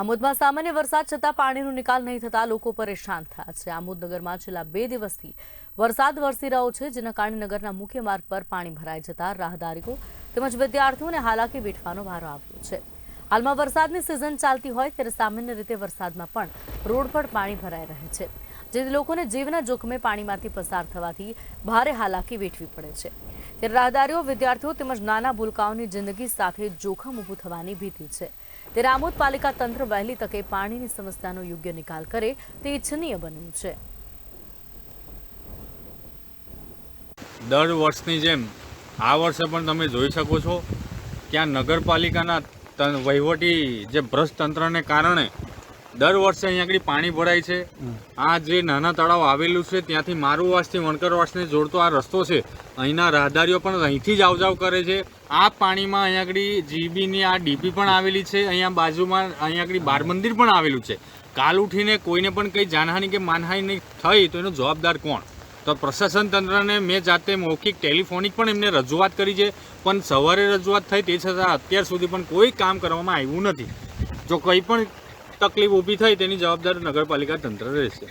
આમોદમાં સામાન્ય વરસાદ છતાં પાણીનો નિકાલ નહીં થતા લોકો પરેશાન થયા છે. આમોદ નગરમાં છેલ્લા બે દિવસથી વરસાદ વરસી રહ્યો છે, જેના કારણે નગરના મુખ્ય માર્ગ પર પાણી ભરાઈ જતા રાહદારીઓ તેમજ વિદ્યાર્થીઓને હાલાકી વેઠવાનો વારો આવ્યો છે. હાલમાં વરસાદની સિઝન ચાલતી હોય ત્યારે સામાન્ય રીતે વરસાદમાં પણ રોડ પર પાણી ભરાઈ રહે છે, જેથી લોકોને જીવના જોખમે પાણીમાંથી પસાર થવાથી ભારે હાલાકી વેઠવી પડે છે. ત્યારે રાહદારીઓ વિદ્યાર્થીઓ તેમજ નાના ભૂલકાઓની જિંદગી સાથે જોખમ ઊભું થવાની ભીતિ છે. ત્યારે આમોદ પાલિકા તંત્ર વહેલી તકે પાણીની સમસ્યાનો યોગ્ય નિકાલ કરે તે ઇચ્છનીય બન્યું છે. દર વર્ષની જેમ આ વર્ષે પણ તમે જોઈ શકો છો આ નગરપાલિકાના વહીવટી જે ભ્રષ્ટ તંત્રને કારણે દર વર્ષે અહીંયા આગળ પાણી ભરાય છે. આ જે નાના તળાવ આવેલું છે ત્યાંથી મારુવાસથી વણકરવાસને જોડતો આ રસ્તો છે. અહીંના રાહદારીઓ પણ અહીંથી જ આવજાવ કરે છે. આ પાણીમાં અહીંયા આગળ જીબીની આ ડીપી પણ આવેલી છે. અહીંયા બાજુમાં અહીંયા આગળ બાર મંદિર પણ આવેલું છે. કાલ ઉઠીને કોઈને પણ કંઈ જાનહાનિ કે માનહાનિ થઈ તો એનો જવાબદાર કોણ? તો પ્રશાસન તંત્રને મેં જાતે મૌખિક ટેલિફોનિક પણ એમને રજૂઆત કરી છે. પણ સવારે રજૂઆત થઈ તે છતાં અત્યાર સુધી પણ કોઈ કામ કરવામાં આવ્યું નથી. જો કંઈ પણ તકલીફ ઊભી થાય તેની જવાબદાર નગરપાલિકા તંત્ર રહેશે.